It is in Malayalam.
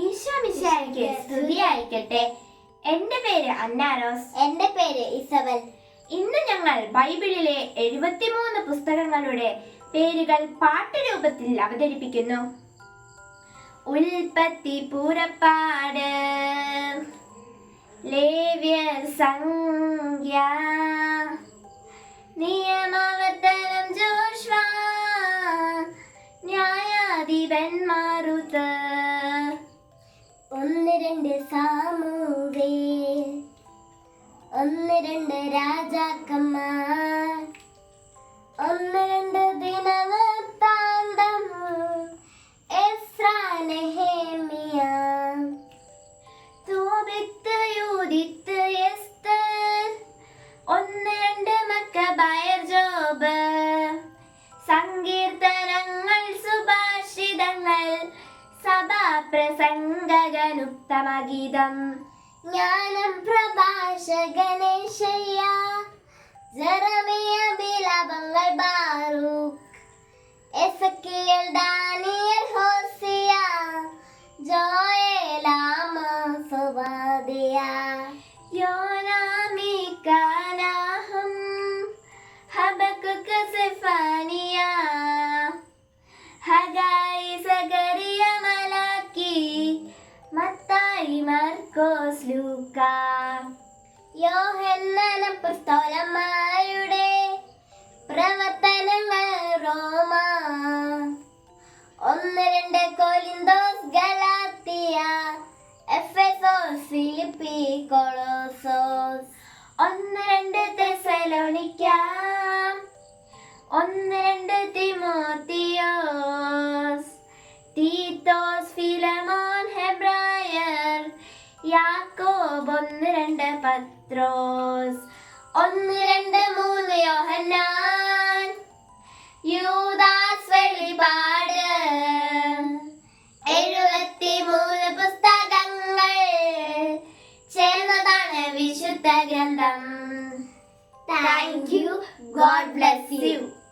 ഈശോ മിശിഹായ്ക്ക് സ്തുതിയായിരിക്കട്ടെ. എന്റെ പേര് അന്നാരോസ്. എന്റെ പേര് ഇസബൽ. ഇന്ന് ഞങ്ങൾ ബൈബിളിലെ എഴുപത്തിമൂന്ന് പുസ്തകങ്ങളുടെ പേരുകൾ പാട്ട് രൂപത്തിൽ അവതരിപ്പിക്കുന്നു. ഉൽപ്പത്തി പൂരപ്പാട് ലേവ്യ സംഖ്യ നിയമാവർത്തനം ജോഷ്വ ന്യായാധിപന്മാരുത് രണ്ട് സാമൂവേ ഒന്ന് രണ്ട് രാജാക്കന്മാർ. ഒന്ന് രണ്ട് ദിനവൃത്താന്തം. ഒന്ന് രണ്ട് മക്ക ബയർ ജോബ്. സങ്കീർത്തനങ്ങൾ സഭാപ്രസംഗകനുത്തമഗീതം ജ്ഞാനം പ്രഭാഷകനേശയ്യ ജെറമിയ വിലാപങ്ങൾ മർക്കോസ് ലൂക്ക യോഹന്നാന പുസ്തകന്മാരുടെ പ്രവർത്തനങ്ങൾ റോമ ഒന്ന് രണ്ട് കൊലിന്തോസ് ഗലാത്തിയ എഫെസോസ് ഫിലിപ്പി കൊളോസോസ് ഒന്ന് രണ്ട് തെസലോണിക്ക ഒന്ന് യാക്കോബ് ഒന്ന് രണ്ട് പത്രോസ്. ഒന്ന് രണ്ട് മൂന്ന് യോഹന്നാൻ. യൂദാസ് വെളിപാട് എഴുപത്തി മൂന്ന് പുസ്തകങ്ങൾ. ചേർന്നതാണ് വിശുദ്ധ ഗ്രന്ഥം. Thank you God bless you